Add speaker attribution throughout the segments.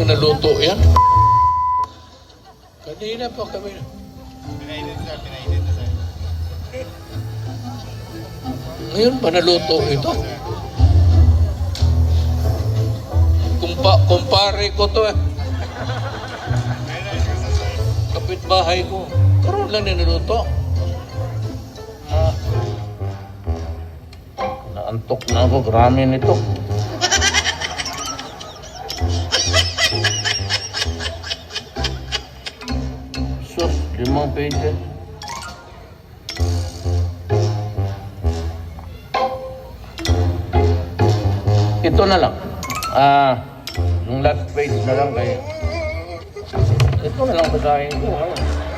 Speaker 1: lang naluto yan. Kanina pa kami.
Speaker 2: Pinainit sir, pinainit na sir.
Speaker 1: Ngayon ba naluto ito? Kumpa, kumpare ko to eh. Kapitbahay ko. Karoon lang niluto.
Speaker 3: Ah. Naantok na ako, grami nito. Pages. Ito na lang. Ah, yung last page na lang kayo. Ito na lang basahin ko. Ano?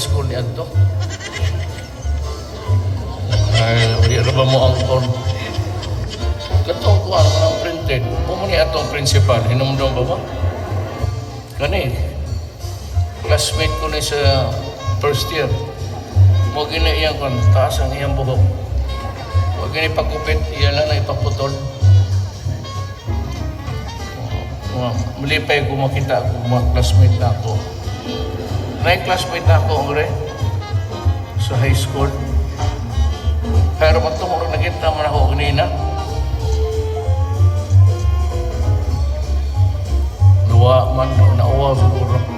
Speaker 3: School ni Anto.
Speaker 1: Ay, ba mo ang kon?
Speaker 3: Katong ko ang printed. Pumuni atong principal. Hinumdum ba ba? Kani, classmate ko ni sa first year. Mo gina iyang kon, taas ang iyang buhok. Mo gina ipagkupit, iya lang na ipagputol. Malipay ko makita ako, mga classmate na ako. Na classmate na ako, ore, sa high school. Pero matungkol nakita man ako kanina. Luwa man, nauwa siguro.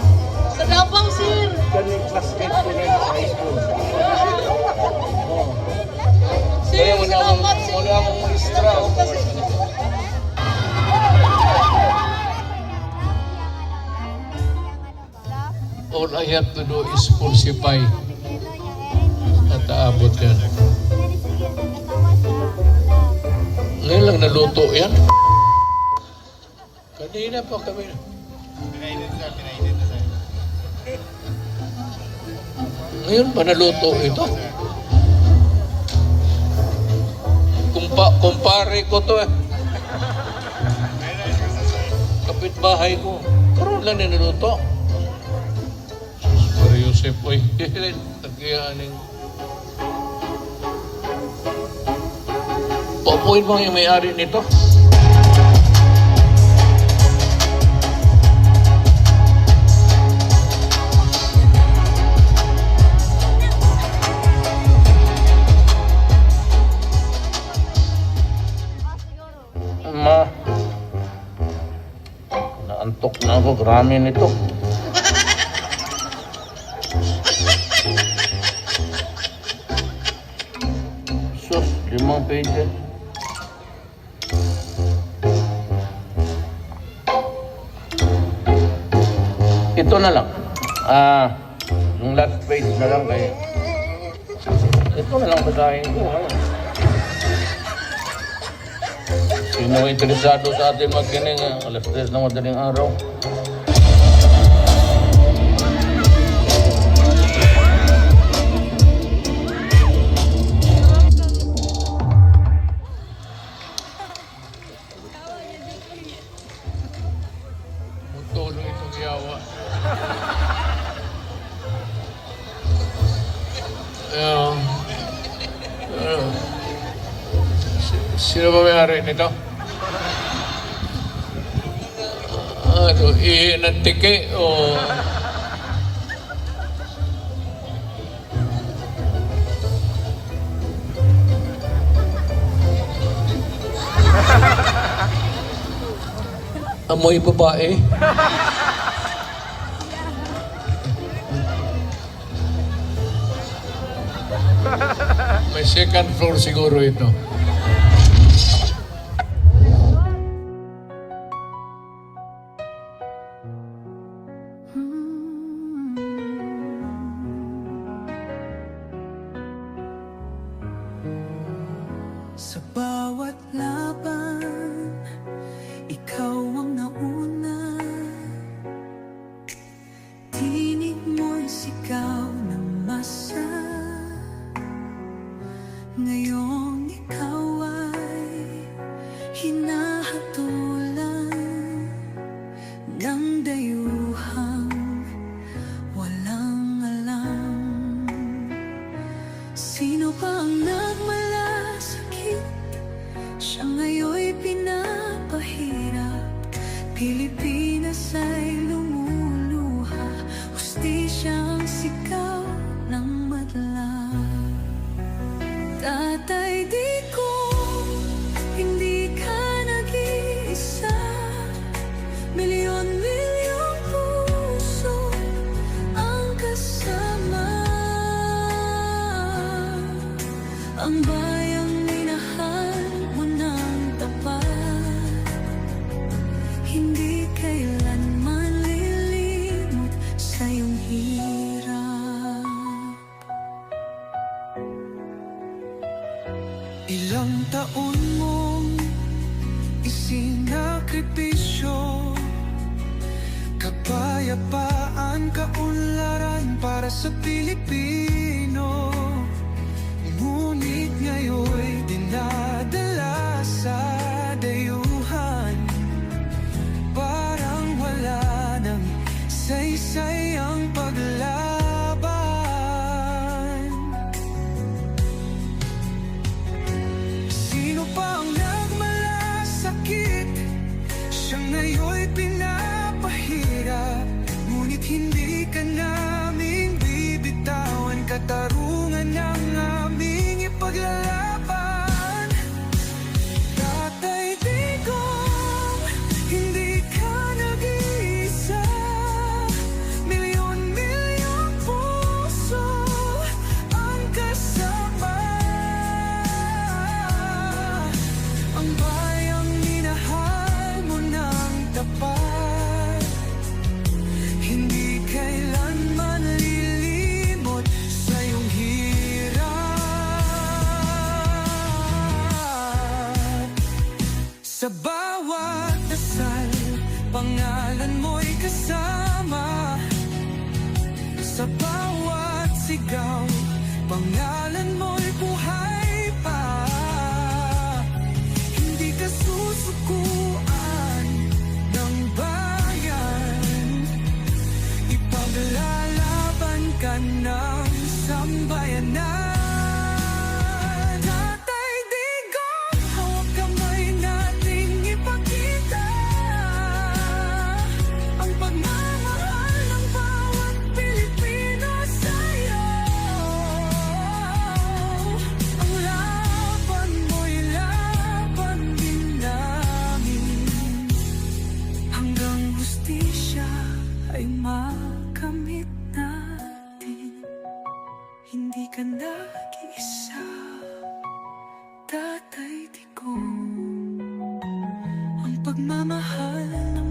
Speaker 1: Have to do is pulsify. At aabot yan. Ngayon lang naluto yan. Kanina pa kami.
Speaker 2: Pinainit sir, pinainit na sir.
Speaker 1: Ngayon ba naluto ito? Kumpa, kumpare ko to eh. Kapitbahay ko. Karoon lang niluto. Para Yusef, oy. Tagiyaning. Papuin mo yung may-ari nito.
Speaker 3: Ma, naantok na ako, grami nito. Sus, limang pages. Ito na lang. Ah, yung last page na lang kayo. Ito na lang basahin ko. Ano? Sino interesado sa atin magkining ah, alas 3 ng madaling araw?
Speaker 1: Yawa. Uh, si- sino ba may-ari nito? Ah, ito, iinantike o... Amoy babae. May second floor siguro ito.
Speaker 4: Sa bawat laban 没有。sakripisyo. Kapayapaan, kaunlaran para sa Pilipino. Ngunit ngayon'y dinadala fallen more pagmamahal na